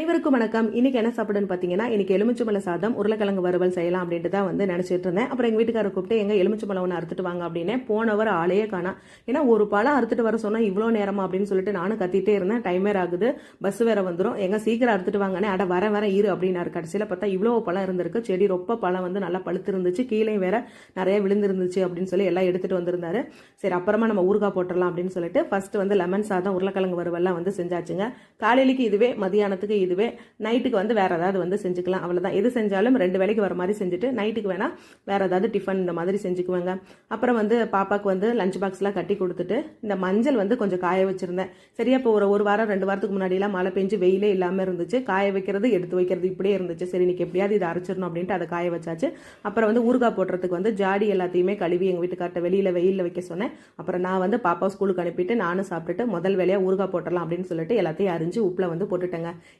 அனைவருக்கும் வணக்கம். இன்னைக்கு என்ன சாப்பிடுன்னு பார்த்தீங்கன்னா இன்னைக்கு எலுமிச்சம்பழ சாதம் உருளைக்கிழங்கு வறுவல் செய்யலாம் அப்படின்ட்டு தான் வந்து நினச்சிட்டு இருந்தேன். அப்புறம் எங்கள் வீட்டுக்காரர் கூப்பிட்டு எங்க எலுமிச்சம்பழம் ஒன்று அறுத்துட்டு வாங்க அப்படின்னு போனவர் ஆளையே காணா. ஏன்னா ஒரு பழம் அறுத்துட்டு வர சொன்னா இவ்வளோ நேரமா அப்படின்னு சொல்லிட்டு நானும் கத்திட்டே இருந்தேன். டைம் வேறு ஆகுது. பஸ் வேற வந்துடும் எங்க சீக்கிரம் அறுத்துட்டு வாங்கனே அட வர வர இரு அப்படின்னாரு. கடைசியில் பார்த்தா இவ்வளோ பழம் இருந்திருக்கு. செடி ரொம்ப பழம் வந்து நல்லா பழுத்து இருந்துச்சு கீழே வேற நிறைய விழுந்திருந்துச்சு அப்படின்னு சொல்லி எல்லாம் எடுத்துட்டு வந்திருந்தாரு. சரி அப்புறமா நம்ம ஊறுகாய் போட்டுடலாம் அப்படின்னு சொல்லிட்டு ஃபர்ஸ்ட் வந்து லெமன் சாதம் உருளைக்கிழங்கு வறுவல்லாம் வந்து செஞ்சாச்சுங்க. காலையிலுக்கு இதுவே மதியானத்துக்கு இதுவே நைட்டுக்கு வந்து வேறு ஏதாவது வந்து செஞ்சுக்கலாம். அவ்வளோதான் எது செஞ்சாலும் ரெண்டு வேலைக்கு வர மாதிரி செஞ்சுட்டு நைட்டுக்கு வேணால் வேறு ஏதாவது டிஃபன் இந்த மாதிரி செஞ்சுக்குவேங்க. அப்புறம் வந்து பாப்பாக்கு வந்து லஞ்ச் பாக்ஸ்லாம் கட்டி கொடுத்துட்டு இந்த மஞ்சள் வந்து கொஞ்சம் காய வச்சுருந்தேன். சரியா இப்போ ஒரு ஒரு வாரம் ரெண்டு வாரத்துக்கு முன்னாடிலாம் மழை பெஞ்சு வெயிலே இல்லாமல் இருந்துச்சு. காய வைக்கிறது எடுத்து வைக்கிறது இப்படியே இருந்துச்சு. சரி இன்னைக்கு எப்படியாவது இதை அரைச்சிடணும் அப்படின்ட்டு அதை காய வச்சாச்சு. அப்புறம் வந்து ஊறுகாய் போடுறதுக்கு வந்து ஜாடி எல்லாத்தையுமே கழுவி எங்கள் வீட்டுக்கார்ட்ட வெளியில் வெயிலில் வைக்க சொன்னேன். அப்புறம் நான் வந்து பாப்பா ஸ்கூலுக்கு அனுப்பிட்டு நானும் சாப்பிட்டுட்டு முதல் வேலையாக ஊறுகாய் போட்டுடலாம் அப்படின்னு சொல்லிட்டு எல்லாத்தையும் அரிஞ்சு உப்பில் வந்து போட்டுட்டேங்க.